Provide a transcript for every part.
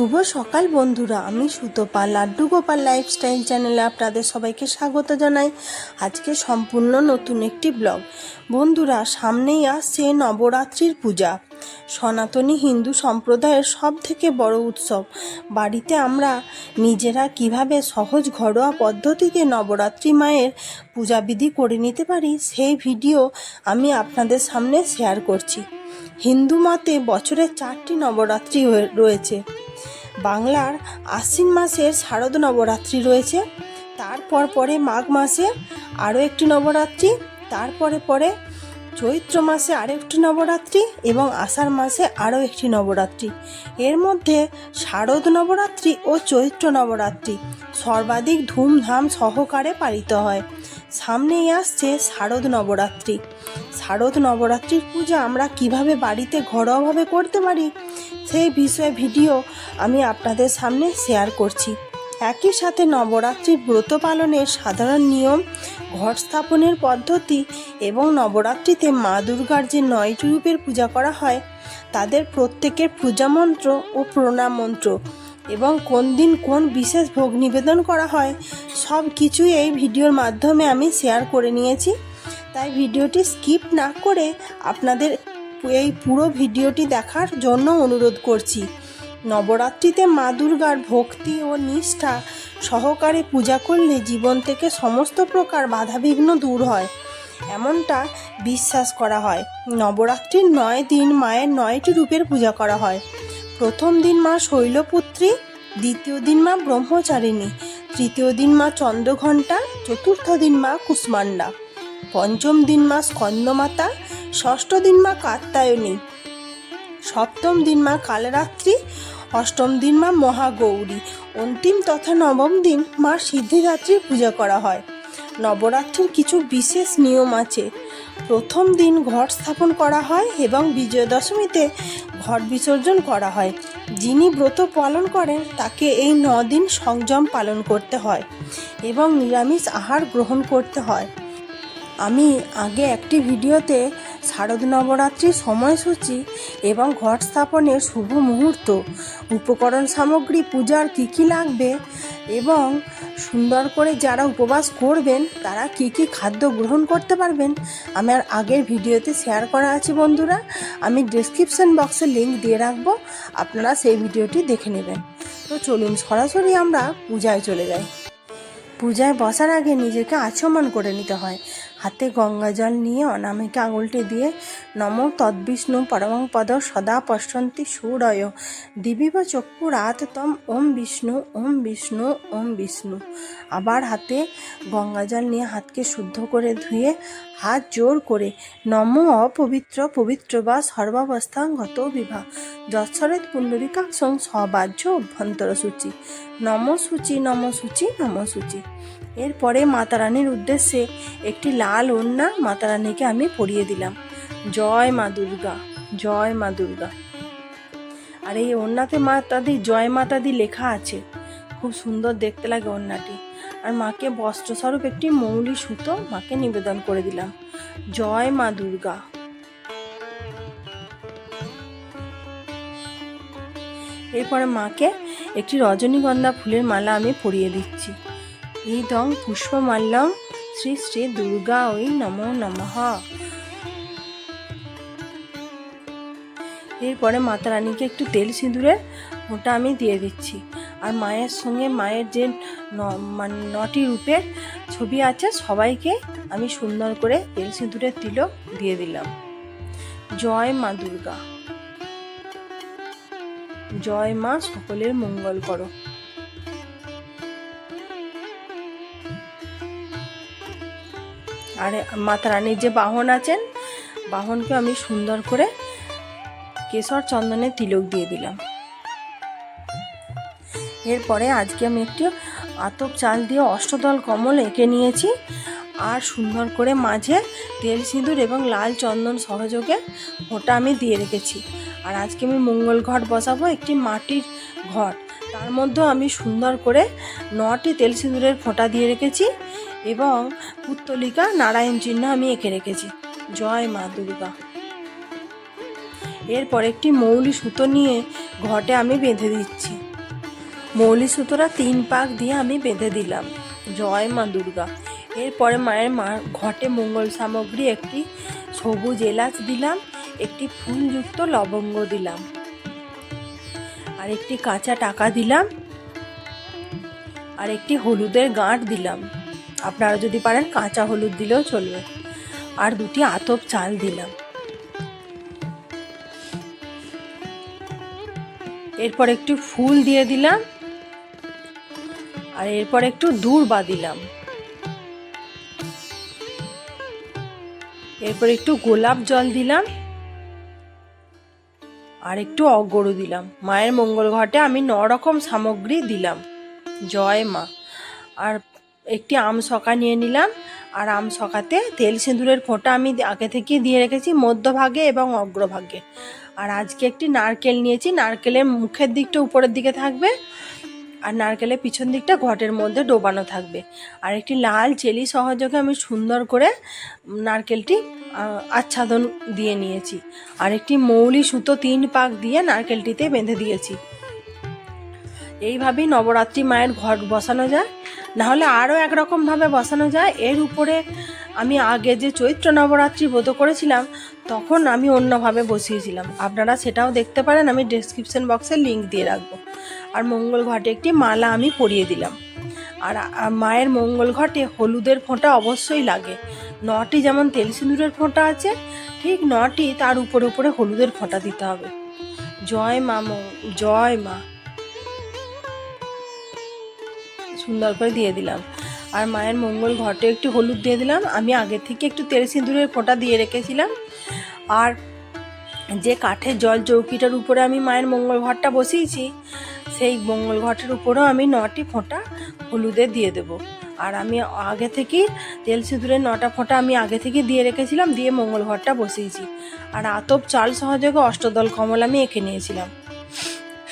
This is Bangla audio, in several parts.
শুভ সকাল বন্ধুরা, আমি সুতপা লাড্ডু গোপাল লাইফস্টাইল চ্যানেলে আপনাদের সবাইকে স্বাগত জানাই। আজকে সম্পূর্ণ নতুন একটি ব্লগ। বন্ধুরা, সামনেই আসছে নবরাত্রির পূজা। সনাতনী হিন্দু সম্প্রদায়ের সব থেকে বড় উৎসব। বাড়িতে আমরা নিজেরা কীভাবে সহজ ঘরোয়া পদ্ধতিতে নবরাত্রি মায়ের পূজাবিধি করে নিতে পারি, সেই ভিডিও আমি আপনাদের সামনে শেয়ার করছি। হিন্দু মতে বছরে চারটি নবরাত্রি রয়েছে। বাংলার আশ্বিন মাসের শারদ নবরাত্রি রয়েছে। তারপর পরে মাঘ মাসে আরও একটি নবরাত্রি, তারপরে পরে চৈত্র মাসে আরও একটি নবরাত্রি এবং আষাঢ় মাসে আরও একটি নবরাত্রি। এর মধ্যে শারদ নবরাত্রি ও চৈত্র নবরাত্রি সর্বাধিক ধুমধাম সহকারে পালিত হয়। সামনেই আসছে শারদ নবরাত্রি। শারদ নবরাত্রির পূজা আমরা কীভাবে বাড়িতে ঘরোয়াভাবে করতে পারি, সেই বিষয়ে ভিডিও আমি আপনাদের সামনে শেয়ার করছি। একই সাথে নবরাত্রির ব্রত পালনের সাধারণ নিয়ম ঘট স্থাপনের পদ্ধতি এবং নবরাত্রিতে মা দুর্গার যে নয়টি রূপের পূজা করা হয়, তাদের প্রত্যেকের পূজা মন্ত্র ও প্রণাম মন্ত্র। এবং কোন দিন কোন বিশেষ ভোগ নিবেদন করা হয়, সব কিছুই এই ভিডিওর মাধ্যমে আমি শেয়ার করে নিয়েছি। তাই ভিডিওটি স্কিপ না করে আপনাদের এই পুরো ভিডিওটি দেখার জন্য অনুরোধ করছি। নবরাত্রিতে মা দুর্গার ভক্তি ও নিষ্ঠা সহকারে পূজা করলে জীবন থেকে সমস্ত প্রকার বাধাবিঘ্ন দূর হয়। এমনটা বিশ্বাস করা হয়। নবরাত্রির নয় দিন মায়ের নয়টি রূপের পূজা করা হয়। প্রথম দিন মা শৈলপুত্রী, দ্বিতীয় দিন মা ব্রহ্মচারিণী, তৃতীয় দিন মা চন্দ্রঘণ্টা, চতুর্থ দিন মা কুষ্মান্ডা পঞ্চম দিন মা স্কন্দমাতা, ষষ্ঠ দিন মা কাত্তায়নী সপ্তম দিন মা কালরাত্রি, অষ্টম দিন মা মহাগৌরী, অন্তিম তথা নবম দিন মা সিদ্ধিদাত্রীর পূজা করা হয়। নবরাত্রির কিছু বিশেষ নিয়ম আছে। প্রথম দিন ঘট স্থাপন করা হয় এবং বিজয় দশমীতে ঘট বিসর্জন করা হয়। যিনি ব্রত পালন করেন, তাকে এই দিন সংযম পালন করতে হয় এবং নিরামিষ আহার গ্রহণ করতে হয়। আমি আগে একটি ভিডিওতে শারদ নবরাত্রির সময়সূচি এবং ঘট স্থাপনের শুভ মুহূর্ত, উপকরণ সামগ্রী, পূজার কী কী লাগবে এবং সুন্দর করে যারা উপবাস করবেন, তারা কি কি খাদ্য গ্রহণ করতে পারবেন আমার আগের ভিডিওতে শেয়ার করা আছে বন্ধুরা। আমি ডিসক্রিপশন বক্সে লিঙ্ক দিয়ে রাখব, আপনারা সেই ভিডিওটি দেখে নেবেন। তো চলুন, সরাসরি আমরা পূজায় চলে যাই। পূজায় বসার আগে নিজেকে আচমন করে নিতে হয়। হাতে গঙ্গা জল নিয়ে অনামিকে আঙুলটি দিয়ে, নম তদ্বিষ্ণু পরমং পদ সদা পশ্যন্তি সুরয়। দিবিব তম ওম বিষ্ণু ওম বিষ্ণু ওম বিষ্ণু। আবার হাতে গঙ্গা জল নিয়ে হাতকে শুদ্ধ করে ধুয়ে হাত জোর করে, নম অপবিত্র পবিত্র বা সর্বাবস্থা গত বিভা যৎসরেত পুণ্ডরিকাক্ষং সবাহ্য অভ্যন্তর সূচি। নম সূচি নম সূচি নম সূচি। এরপরে মাতারানীর উদ্দেশ্যে একটি লাল ওন্না মাতারানীকে আমি পরিয়ে দিলাম। জয় মা দুর্গা, জয় মা দুর্গা। আর এই ওন্নাতে মাতাদি জয় মাতাদি লেখা আছে। খুব সুন্দর দেখতে লাগে ওন্নাটি আর মাকে বস্ত্রস্বরূপ একটি মৌলি সুতো মাকে নিবেদন করে দিলাম। জয় মা দুর্গা। এরপরে মাকে একটি রজনীগন্ধা ফুলের মালা আমি পরিয়ে দিচ্ছি। এই দং পুষ্প পুষ্পমাল্যম শ্রী শ্রী দুর্গা ওই নমো নমঃ। এরপরে মাতা রানীকে একটু তেল সিঁদুরের ওটা আমি দিয়ে দিচ্ছি। আর মায়ের সঙ্গে মায়ের যে মানে নটি রূপের ছবি আছে, সবাইকে আমি সুন্দর করে তেল সিঁদুরের তিলক দিয়ে দিলাম। জয় মা দুর্গা। জয় মা সকলের মঙ্গল করো। আর মাতা রানীর যে বাহন আছেন, বাহনকে আমি সুন্দর করে কেশর চন্দনের তিলক দিয়ে দিলাম। এরপরে আজকে আমি একটি আতপ চাল দিয়ে অষ্টদল কমল এঁকে নিয়েছি আর সুন্দর করে মাঝে তেল সিঁদুর এবং লাল চন্দন সহযোগে ওটা আমি দিয়ে রেখেছি। আর আজকে আমি মঙ্গল ঘট বসাবো একটি মাটির ঘট। তার মধ্যেও আমি সুন্দর করে নটি তেল সিঁদুরের ফোঁটা দিয়ে রেখেছি এবং পুত্তলিকা, নারায়ণ চিহ্ন আমি এঁকে রেখেছি। জয় মা দুর্গা। এরপর একটি মৌলি সুতো নিয়ে ঘটে আমি বেঁধে দিচ্ছি। মৌলি সুতোরা তিন পাক দিয়ে আমি বেঁধে দিলাম। জয় মা দুর্গা। এরপরে মায়ের মা ঘটে মঙ্গল সামগ্রী, একটি সবুজ এলাচ দিলাম, একটি ফুলযুক্ত লবঙ্গ দিলাম, আর একটি কাঁচা টাকা দিলাম, আর একটি হলুদের গাঁট দিলাম। আপনারা যদি পারেন কাঁচা হলুদ দিলেও চলবে। আর দুটি আতপ চাল দিলাম। এরপর একটি ফুল দিয়ে দিলাম আর এরপর একটু দূর্বা দিলাম এরপর একটু গোলাপ জল দিলাম আর একটু অগরু দিলাম। মায়ের মঙ্গল ঘটে আমি ন রকম সামগ্রী দিলাম। জয় মা। আর একটি আম সকা নিয়ে নিলাম আর আম সকাতে তেল সিঁদুরের ফোঁটা আমি আগে থেকে দিয়ে রেখেছি মধ্যভাগে এবং অগ্রভাগে। আর আজকে একটি নারকেল নিয়েছি। নারকেলের মুখের দিকটা উপরের দিকে থাকবে। আর নারকেলের পিছন দিকটা ঘটের মধ্যে ডোবানো থাকবে। আর একটি লাল চেলি সহযোগে আমি সুন্দর করে নারকেলটি আচ্ছাদন দিয়ে নিয়েছি। আর একটি মৌলি সুতো তিন পাক দিয়ে নারকেলটিতে বেঁধে দিয়েছি। এইভাবেই নবরাত্রি মায়ের ঘট বসানো যায়। নাহলে আরও একরকমভাবে বসানো যায়। এর উপরে আমি আগে যে চৈত্র নবরাত্রি ব্রত করেছিলাম, তখন আমি অন্যভাবে বসিয়েছিলাম। আপনারা সেটাও দেখতে পারেন, আমি ডেসক্রিপশন বক্সে লিংক দিয়ে রাখব। আর মঙ্গল ঘটে একটি মালা আমি পরিয়ে দিলাম। আর মায়ের মঙ্গল ঘটে হলুদের ফোঁটা অবশ্যই লাগে। নটি যেমন তেল সিঁদুরের ফোঁটা আছে, ঠিক নটি তার উপরে উপরে হলুদের ফোঁটা দিতে হবে। জয় মা জয় মা। সুন্দর করে দিয়ে দিলাম। আর মায়ের মঙ্গল ঘটে একটু হলুদ দিয়ে দিলাম। আমি আগে থেকে একটু তেল সিঁদুরের ফোঁটা দিয়ে রেখেছিলাম। আর যে কাঠের জল চৌকিটার উপরে আমি মায়ের মঙ্গল ঘরটা বসিয়েছি, সেই মঙ্গল ঘটের উপরেও আমি নটি ফোঁটা হলুদের দিয়ে দেবো। আর আমি আগে থেকেই তেল সিঁদুরের নটা ফোঁটা আমি আগে থেকে দিয়ে রেখেছিলাম, দিয়ে মঙ্গল ঘরটা বসিয়েছি। আর আতপ চাল সহযোগে অষ্টদল কমল আমি এঁকে নিয়েছিলাম।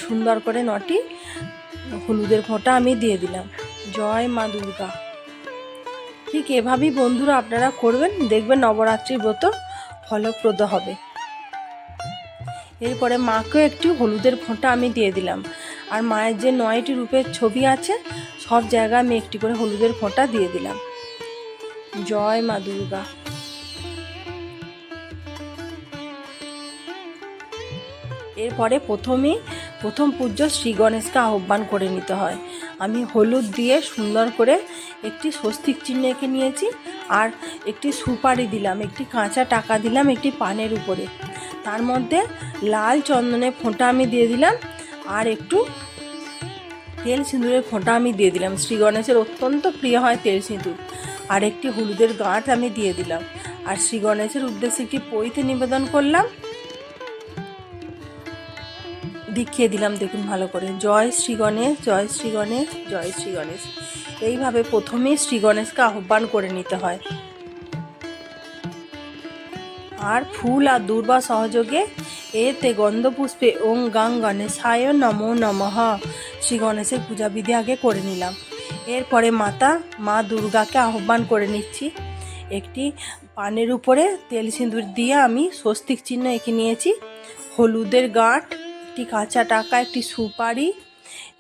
সুন্দর করে নটি হলুদের ফোঁটা আমি দিয়ে দিলাম। জয় মা দুর্গা। ঠিক এভাবেই বন্ধুরা আপনারা করবেন, দেখবেন নবরাত্রির ব্রত ফলপ্রদ হবে। এরপরে মাকেও একটু হলুদের ফোঁটা আমি দিয়ে দিলাম। আর মায়ের যে নয়টি রূপের ছবি আছে, সব জায়গায় আমি একটি করে হলুদের ফোঁটা দিয়ে দিলাম। জয় মা দুর্গা। এরপরে প্রথমেই প্রথম পূজ্য শ্রী গণেশকে আহ্বান করে নিতে হয়। আমি হলুদ দিয়ে সুন্দর করে একটি স্বস্তিক চিহ্ন এঁকে নিয়েছি, আর একটি সুপারি দিলাম, একটি কাঁচা টাকা দিলাম একটি পানের উপরে। তার মধ্যে লাল চন্দনের ফোঁটা আমি দিয়ে দিলাম আর একটু তেল সিঁদুরের ফোঁটা আমি দিয়ে দিলাম। শ্রী গণেশের অত্যন্ত প্রিয় হয় তেল সিঁদুর। আর একটি হলুদের গাঁট আমি দিয়ে দিলাম। আর শ্রী গণেশের উদ্দেশ্যে একটি পৈতে নিবেদন করলাম। দেখিয়ে দিলাম, দেখুন ভালো করে। জয় শ্রী গণেশ, জয় শ্রী গণেশ, জয় শ্রী গণেশ। এইভাবে প্রথমেই শ্রী গণেশকে আহ্বান করে নিতে হয়। আর ফুল আর দুর্বা সহযোগে এতে গন্ধপুষ্পে ওং গাং গণেশায় নমো নমঃ। শ্রী গণেশের পূজাবিধি আগে করে নিলাম। এরপরে মাতা, মা দুর্গাকে আহ্বান করে নিচ্ছি। একটি পানের উপরে তেল সিঁদুর দিয়ে আমি স্বস্তিক চিহ্ন এঁকে নিয়েছি। হলুদের গাঁট, একটি কাঁচা টাকা, একটি সুপারি,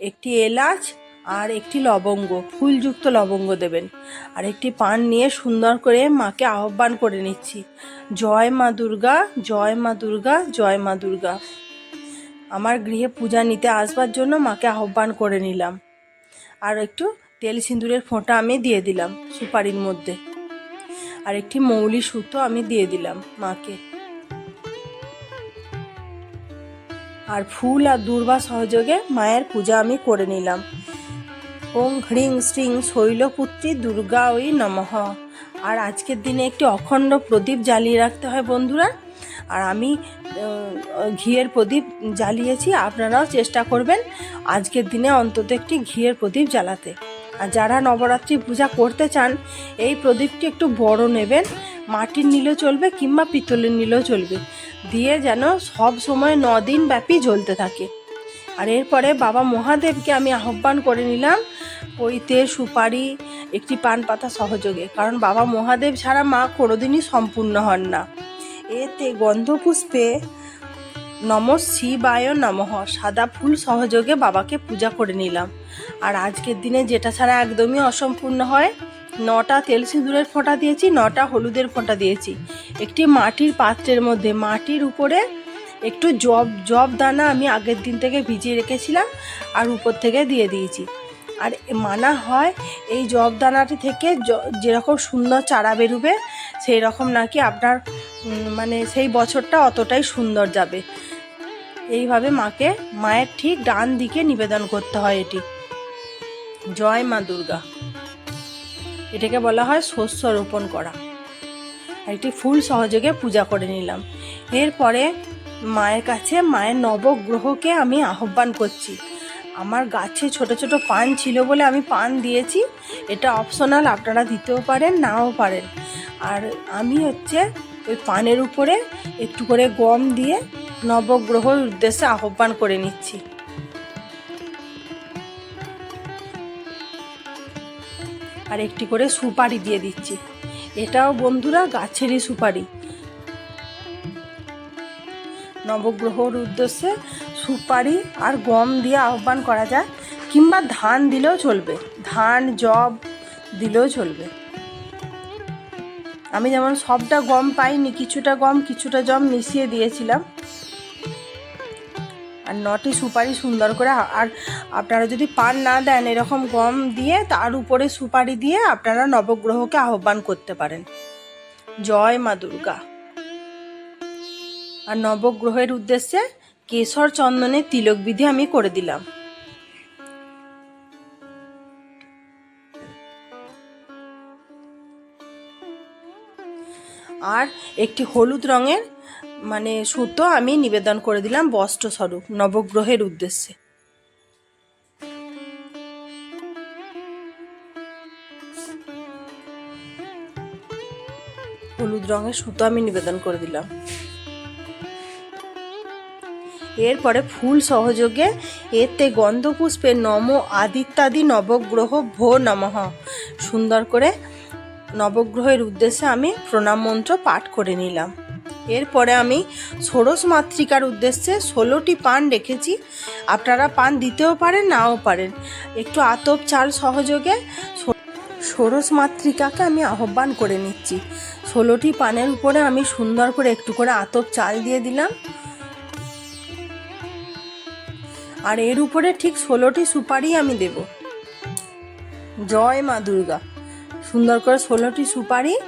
একটি এলাচ আর একটি লবঙ্গ, ফুলযুক্ত লবঙ্গ দেবেন। আর একটি পান নিয়ে সুন্দর করে মাকে আহ্বান করে নিচ্ছি। জয় মা দুর্গা, জয় মা দুর্গা, জয় মা দুর্গা। আমার গৃহে পূজা নিতে আসবার জন্য মাকে আহ্বান করে নিলাম। আর একটু তেল সিঁদুরের ফোঁটা আমি দিয়ে দিলাম সুপারির মধ্যে। আর একটি মৌলি সুতো আমি দিয়ে দিলাম মাকে। আর ফুল আর দুর্বা সহযোগে মায়ের পূজা আমি করে নিলাম। ওং হ্রিং শ্রিং শৈলপুত্রী দুর্গা ওই নমঃ। আর আজকের দিনে একটি অখণ্ড প্রদীপ জ্বালিয়ে রাখতে হয় বন্ধুরা। আর আমি ঘিয়ের প্রদীপ জ্বালিয়েছি, আপনারাও চেষ্টা করবেন আজকের দিনে অন্তত একটি ঘিয়ের প্রদীপ জ্বালাতে। আর যারা নবরাত্রি পূজা করতে চান, এই প্রদীপটি একটু বড় নেবেন, মাটির নিলেও চলবে কিংবা পিতলের নিলেও চলবে, দিয়ে যেন সব সময় দিন ব্যাপী জ্বলতে থাকে। আর এরপরে বাবা মহাদেবকে আমি আহ্বান করে নিলাম পৈতে সুপারি একটি পান পাতা সহযোগে, কারণ বাবা মহাদেব ছাড়া মা কোনোদিনই সম্পূর্ণ হন না। এতে গন্ধপুষ্পে নম শিবায় নমঃ, সাদা ফুল সহযোগে বাবাকে পূজা করে নিলাম। আর আজকের দিনে যেটা ছাড়া একদমই অসম্পূর্ণ হয়, নটা তেল সিঁদুরের ফোঁটা দিয়েছি, নটা হলুদের ফোঁটা দিয়েছি। একটি মাটির পাত্রের মধ্যে, মাটির উপরে একটু জব জব দানা আমি আগের দিন থেকে ভিজিয়ে রেখেছিলাম, আর উপর থেকে দিয়ে দিয়েছি। আর মানা হয় এই জবদানাটি থেকে যেরকম সুন্দর চারা বেরোবে সেই রকম নাকি আপনার মানে সেই বছরটা অতটাই সুন্দর যাবে। এইভাবে মাকে, মায়ের ঠিক ডান দিকে নিবেদন করতে হয় এটি। জয় মা দুর্গা। এটাকে বলা হয় শস্য রোপণ করা। একটি ফুল সহযোগে পূজা করে নিলাম। এরপরে মায়ের কাছে, মায়ের নবগ্রহকে আমি আহ্বান করছি। আমার গাছে ছোট ছোট পান ছিল বলে আমি পান দিয়েছি। এটা অপশনাল আপনারা দিতেও পারেন, নাও পারেন। আর আমি হচ্ছে ওই পানের উপরে একটু করে গম দিয়ে নবগ্রহর উদ্দেশ্যে আহ্বান করে নিচ্ছি। আর একটি করে সুপারি দিয়ে দিচ্ছি। এটাও বন্ধুরা গাছেরই সুপারি। নবগ্রহর উদ্দেশ্যে সুপারি আর গম দিয়ে আহ্বান করা যায়, কিংবা ধান দিলেও চলবে। ধান জব দিলেও চলবে। আমি যেমন সবটা গম পাইনি, কিছুটা গম, কিছুটা জব মিশিয়ে দিয়েছিলাম। আর নটি সুপারি সুন্দর করে আর আপনারা যদি পান না দেন এরকম গম দিয়ে, তার উপরে সুপারি দিয়ে আপনারা নবগ্রহকে আহ্বান করতে পারেন। জয় মা দুর্গা। আর নবগ্রহের উদ্দেশ্যে কেশর চন্দনের তিলক বিধি আমি করে দিলাম। আর একটি হলুদ রঙের মানে সুতো আমি নিবেদন করে দিলাম বস্ত্রস্বরূপ নবগ্রহের উদ্দেশ্যে। হলুদ রঙের সুতো আমি নিবেদন করে দিলাম। এরপরে ফুল সহযোগে এতে গন্ধপুষ্পে নম আদিত্যাদি নবগ্রহ ভো নমঃ। সুন্দর করে নবগ্রহের উদ্দেশ্যে আমি প্রণাম মন্ত্র পাঠ করে নিলাম। এরপরে আমি ষোড়শ মাতৃকার উদ্দেশ্যে ষোলোটি পান রেখেছি। আপনারা পান দিতেও পারেন, নাও পারেন। একটু আতপ চাল সহযোগে ষোড়শ মাতৃকাকে আমি আহ্বান করে নিচ্ছি। ষোলোটি পানের উপরে আমি সুন্দর করে একটু করে আতপ চাল দিয়ে দিলাম। আর এর উপরে ঠিক ষোলোটি সুপারি আমি দেব। জয় মা দুর্গা। সুন্দর করে ষোলোটি সুপারি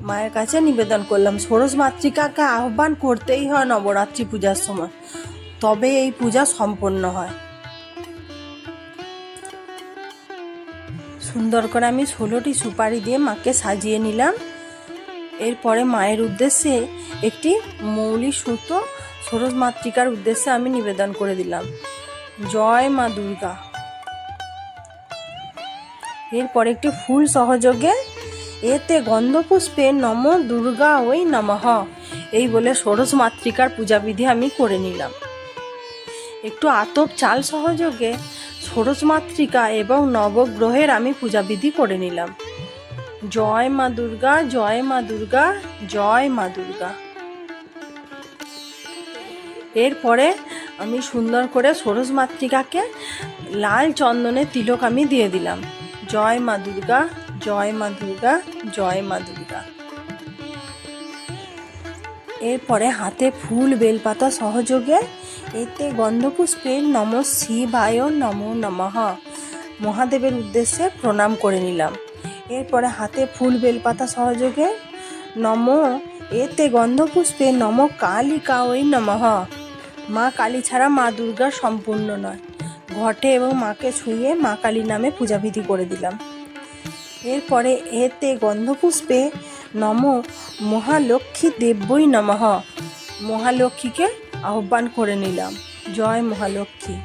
মায়ের কাছে নিবেদন করলাম। ষোড়শ মাতৃকাকে আহ্বান করতেই হয় নবরাত্রি পূজার সময়। তবে এই পূজা সম্পন্ন হয়। সুন্দর করে আমি ষোলোটি সুপারি দিয়ে মাকে সাজিয়ে নিলাম। এরপরে মায়ের উদ্দেশ্যে একটি মৌলি সুতো ষোড়শ মাতৃকার উদ্দেশ্যে আমি নিবেদন করে দিলাম। জয় মা দুর্গা। এরপর একটি ফুল সহযোগে এতে গন্ধপুষ্পে নম দুর্গা ওই নমঃ। এই বলে ষোড়শ মাতৃকার পূজাবিধি আমি করে নিলাম। একটু আতপ চাল সহযোগে ষোড়শ মাতৃকা এবং নবগ্রহের আমি পূজাবিধি করে নিলাম। জয় মা দুর্গা, জয় মা দুর্গা, জয় মা দুর্গা। এরপরে আমি সুন্দর করে ষোড়শ মাতৃকাকে লাল চন্দনের তিলক আমি দিয়ে দিলাম। জয় মা দুর্গা, জয় মা দুর্গা, জয় মা দুর্গা। এরপরে হাতে ফুল বেলপাতা সহযোগে এতে গন্ধপুষ্পের নম শিবায় নম নমঃ মহাদেবের উদ্দেশ্যে প্রণাম করে নিলাম। এরপরে হাতে ফুল বেলপাতা সহযোগে নম এতে গন্ধপুষ্পে নম কালিকা ওই নমঃ মা কালী ছাড়া মা দুর্গা সম্পূর্ণ নয়। ঘটে এবং মাকে ছুঁয়ে মা কালী নামে পূজাবিধি করে দিলাম। এরপরে এতে গন্ধপুষ্পে নম মহালক্ষ্মী দেব্যই নমঃ। মহালক্ষ্মীকে আহ্বান করে নিলাম। জয় মহালক্ষ্মী।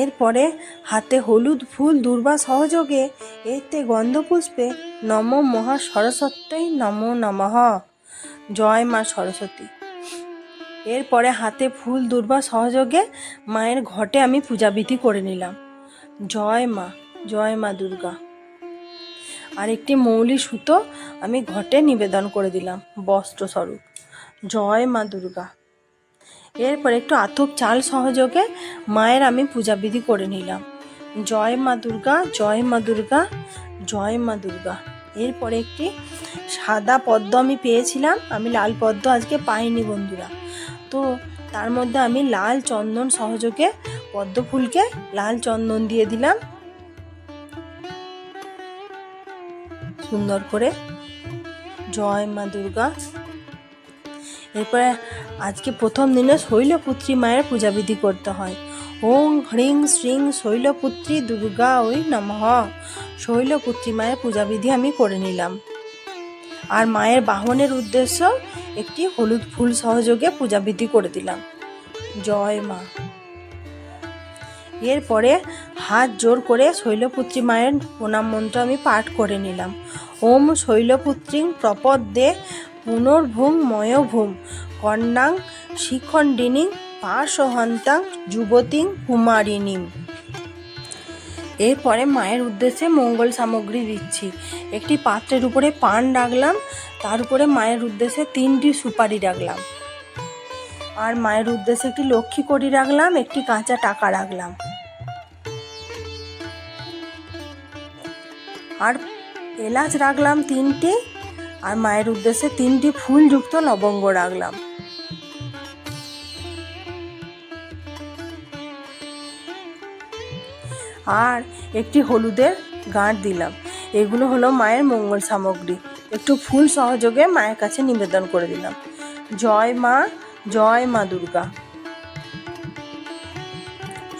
এরপরে হাতে হলুদ ফুল দুর্বা সহযোগে এতে গন্ধপুষ্পে নম মহা সরস্বত্যই নম নমঃ। জয় মা সরস্বতী। এরপরে হাতে ফুল, দুর্বা সহযোগে মায়ের ঘটে আমি পূজাবিধি করে নিলাম। জয় মা জয় মা দুর্গা। আর একটি মৌলি সুতো আমি ঘটে নিবেদন করে দিলাম, বস্ত্রস্বরূপ। জয় মা দুর্গা। এরপর একটু আতপ চাল সহযোগে মায়ের আমি পূজাবিধি করে নিলাম। জয় মা দুর্গা, জয় মা দুর্গা, জয় মা দুর্গা। এরপরে একটি সাদা পদ্ম আমি পেয়েছিলাম, আমি লাল পদ্ম আজকে পাইনি বন্ধুরা। তো তার মধ্যে আমি লাল চন্দন সহযোগে পদ্ম ফুলকে লাল চন্দন দিয়ে দিলাম। সুন্দর করে। জয় মা দুর্গা। এরপরে আজকে প্রথম দিনে শৈলপুত্রী মায়ের পূজাবিধি করতে হয়। ওং হ্রিং শ্রিং শৈলপুত্রী দুর্গা ওই নমঃ। শৈলপুত্রী মায়ের পূজাবিধি আমি করে নিলাম। আর মায়ের বাহনের উদ্দেশ্য একটি হলুদ ফুল সহযোগে পূজাবিধি করে দিলাম। জয় মা। এরপরে হাত জোর করে শৈলপুত্রী মায়ের প্রণাম মন্ত্র আমি পাঠ করে নিলাম। ওম শৈলপুত্রীং প্রপদ্যে পুনর্ভূম ময়ভূম কন্যাং শিখণ্ডিনী পাশহন্তাং যুবতীং কুমারিণীম। এরপরে মায়ের উদ্দেশ্যে মঙ্গল সামগ্রী দিচ্ছি। একটি পাত্রের উপরে পান রাখলাম। তার উপরে মায়ের উদ্দেশ্যে তিনটি সুপারি রাখলাম। আর মায়ের উদ্দেশ্যে একটি লক্ষ্মী কড়ি রাখলাম, একটি কাঁচা টাকা রাখলাম। আর এলাচ রাখলাম তিনটি, আর মায়ের উদ্দেশ্যে তিনটি ফুলযুক্ত লবঙ্গ রাখলাম। আর একটি হলুদের গাঁট দিলাম। এগুলো হলো মায়ের মঙ্গল সামগ্রী। একটু ফুল সহযোগে মায়ের কাছে নিবেদন করে দিলাম। জয় মা জয় মা দুর্গা।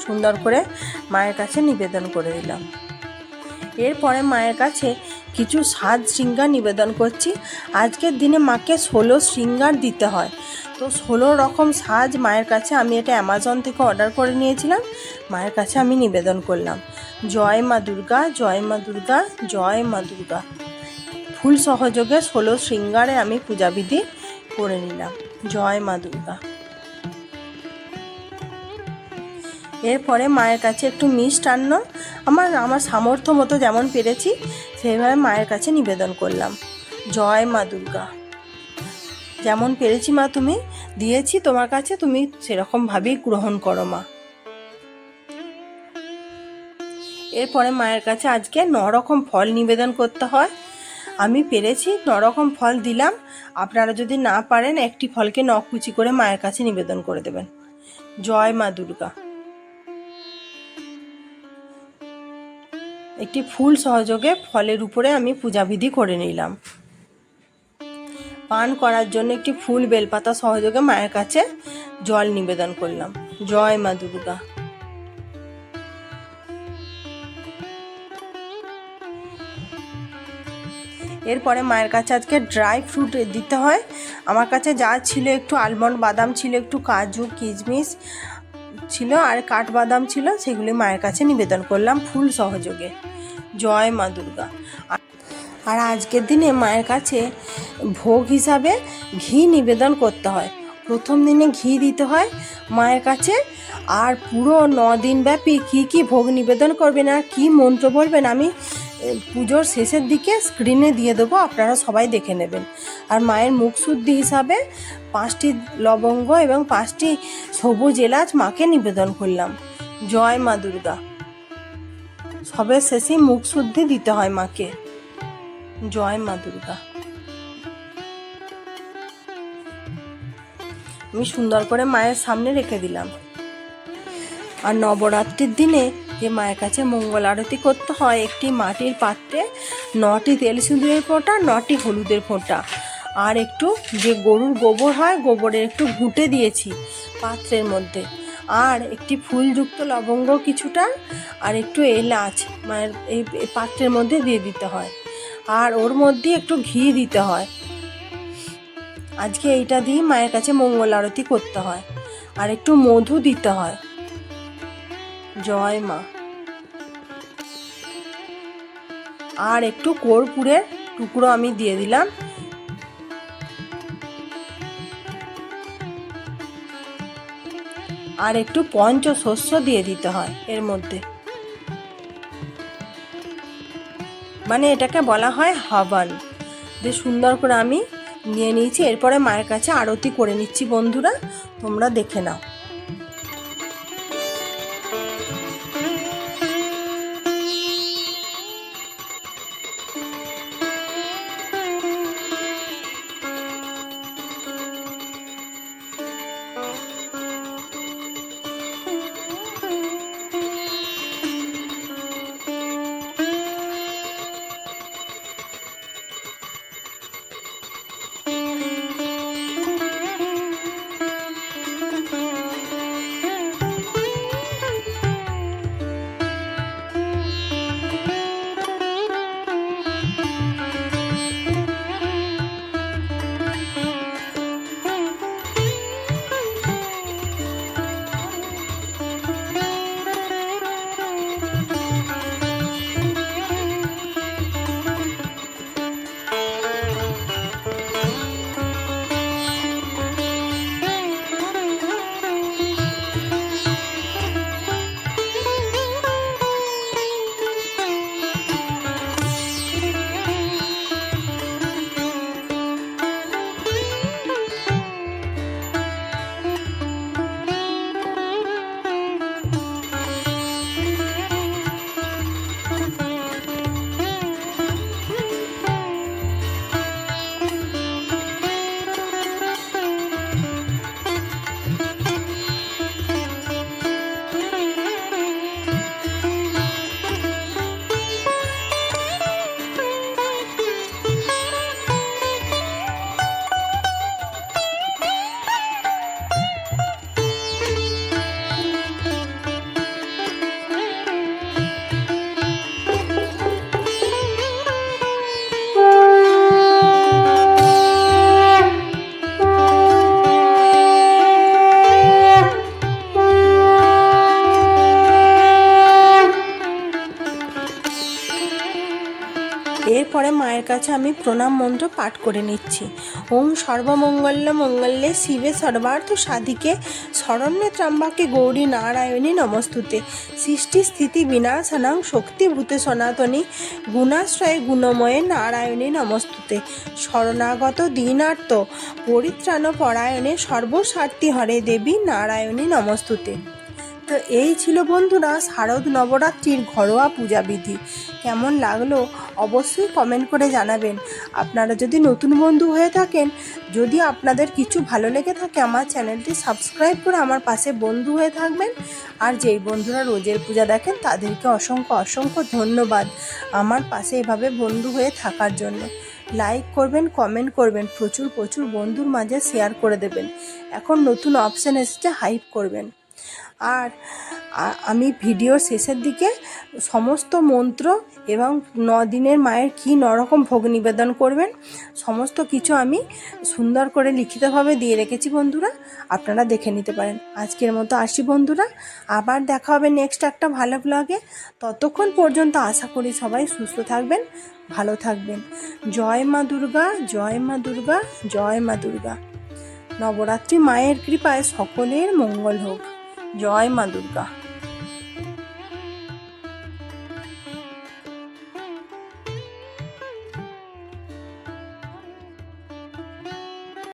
সুন্দর করে মায়ের কাছে নিবেদন করে দিলাম। এরপরে মায়ের কাছে কিছু সাজ শৃঙ্গার নিবেদন করছি। আজকের দিনে মাকে ষোলো শৃঙ্গার দিতে হয়। তো ষোলো রকম সাজ মায়ের কাছে আমি এটা অ্যামাজন থেকে অর্ডার করে নিয়েছিলাম। মায়ের কাছে আমি নিবেদন করলাম। জয় মা দুর্গা, জয় মা দুর্গা, জয় মা দুর্গা। ফুল সহযোগে ষোলো শৃঙ্গারে আমি পূজাবিধি করে নিলাম। জয় মা দুর্গা। এরপরে মায়ের কাছে একটু মিষ্টান্ন আমার আমার সামর্থ্য মতো যেমন পেরেছি, সেইভাবে মায়ের কাছে নিবেদন করলাম। জয় মা দুর্গা। যেমন পেরেছি মা তুমি, দিয়েছি তোমার কাছে, তুমি সেরকমভাবেই গ্রহণ করো মা। এরপরে মায়ের কাছে আজকে ন রকম ফল নিবেদন করতে হয়। আমি পেরেছি ন রকম ফল দিলাম। আপনারা যদি না পারেন, একটি ফলকে নকুচি করে মায়ের কাছে নিবেদন করে দেবেন। জয় মা দুর্গা। একটি ফুল সহযোগে ফলের উপরে আমি পূজাবিধি করে নিলাম। পান করার জন্য একটি ফুল বেলপাতা সহযোগে মায়ের কাছে জল নিবেদন করলাম। জয় মা দুর্গা। এরপরে মায়ের কাছে আজকে ড্রাই ফ্রুট দিতে হয়। আমার কাছে যা ছিল একটু আলমন্ড বাদাম ছিল, একটু কাজু, কিশমিশ ছিল আর কাঠবাদাম ছিল, সেগুলি মায়ের কাছে নিবেদন করলাম ফুল সহযোগে। জয় মা দুর্গা। আর আজকের দিনে মায়ের কাছে ভোগ হিসাবে ঘি নিবেদন করতে হয়। প্রথম দিনে ঘি দিতে হয় মায়ের কাছে। আর পুরো ন দিন ব্যাপী কী কী ভোগ নিবেদন করবেন আর কী মন্ত্র বলবেন আমি পুজোর শেষের দিকে স্ক্রিনে দিয়ে দেবো, আপনারা সবাই দেখে নেবেন। আর মায়ের মুখশুদ্ধি হিসাবে পাঁচটি লবঙ্গ এবং পাঁচটি সবুজ এলাচ মাকে নিবেদন করলাম। জয় মা দুর্গা। সবের শেষে মুখ শুদ্ধি দিতে হয় মাকে। জয় মা দুর্গা। আমি সুন্দর করে মায়ের সামনে রেখে দিলাম। আর নবরাত্রির দিনে যে মায়ের কাছে মঙ্গল আরতি করতে হয়। একটি মাটির পাত্রে নটি তেল সিঁদুরের ফোঁটা, নটি হলুদের ফোঁটা। আর একটু যে গরুর গোবর হয়, গোবরের একটু ঘুঁটে দিয়েছি পাত্রের মধ্যে। আর একটি ফুলযুক্ত লবঙ্গ কিছুটা আর একটু এলাচ মায়ের এই পাত্রের মধ্যে দিয়ে দিতে হয়। আর ওর মধ্যে একটু ঘি দিতে হয়। আজকে এইটা দিয়ে মায়ের কাছে মঙ্গল আরতি করতে হয়। আর একটু মধু দিতে হয়। জয় মা। আর একটু কর্পূরের টুকরো আমি দিয়ে দিলাম। আর একটু পঞ্চ শস্য দিয়ে দিতে হয় এর মধ্যে। মানে এটাকে বলা হয় হাবান যে সুন্দর করে আমি নিয়ে নিয়েছি। এরপরে মায়ের কাছে আরতি করে নিচ্ছি বন্ধুরা, তোমরা দেখে নাও। কাছে আমি প্রণাম মন্ত্র পাঠ করে নিচ্ছি। ওম সর্বমঙ্গল্য মঙ্গল্যে শিবে সর্বার্থ সাধিকে, শরণ্যে ত্রাম্বাকে গৌরী নারায়ণী নমস্তুতে। সৃষ্টি স্থিতি বিনাশানাং শক্তিভূতে সনাতনী, গুণাশ্রয়ে গুণময়ে নারায়ণী নমস্তুতে। শরণাগত দীনার্থ, পরিত্রাণ পরায়ণে সর্বস্বার্থী হরে দেবী নারায়ণী নমস্তুতে। তো এই ছিল বন্ধুরা শারদ নবরাত্রির ঘরোয়া পূজাবিধি। কেমন লাগল অবশ্যই কমেন্ট করে জানাবেন। আপনারা যদি নতুন বন্ধু হয়ে থাকেন, যদি আপনাদের কিছু ভালো লেগে থাকে, আমার চ্যানেলটি সাবস্ক্রাইব করে আমার পাশে বন্ধু হয়ে থাকবেন। আর যেই বন্ধুরা রোজের পূজা দেখেন, তাদেরকে অসংখ্য অসংখ্য ধন্যবাদ আমার পাশে এভাবে বন্ধু হয়ে থাকার জন্য। লাইক করবেন কমেন্ট করবেন, প্রচুর প্রচুর বন্ধুর মাঝে শেয়ার করে দেবেন। এখন নতুন অপশান এসেছে হাইপ করবেন। আর আমি ভিডিওর শেষের দিকে সমস্ত মন্ত্র এবং ন দিনের মায়ের কী নরকম ভোগ নিবেদন করবেন, সমস্ত কিছু আমি সুন্দর করে লিখিতভাবে দিয়ে রেখেছি বন্ধুরা, আপনারা দেখে নিতে পারেন। আজকের মতো আসি বন্ধুরা, আবার দেখা হবে নেক্সট একটা ভালো ব্লগে ততক্ষণ পর্যন্ত আশা করি সবাই সুস্থ থাকবেন, ভালো থাকবেন। জয় মা দুর্গা, জয় মা দুর্গা, জয় মা দুর্গা। নবরাত্রি মায়ের কৃপায় সকলের মঙ্গল হোক। জয় মা দুর্গা।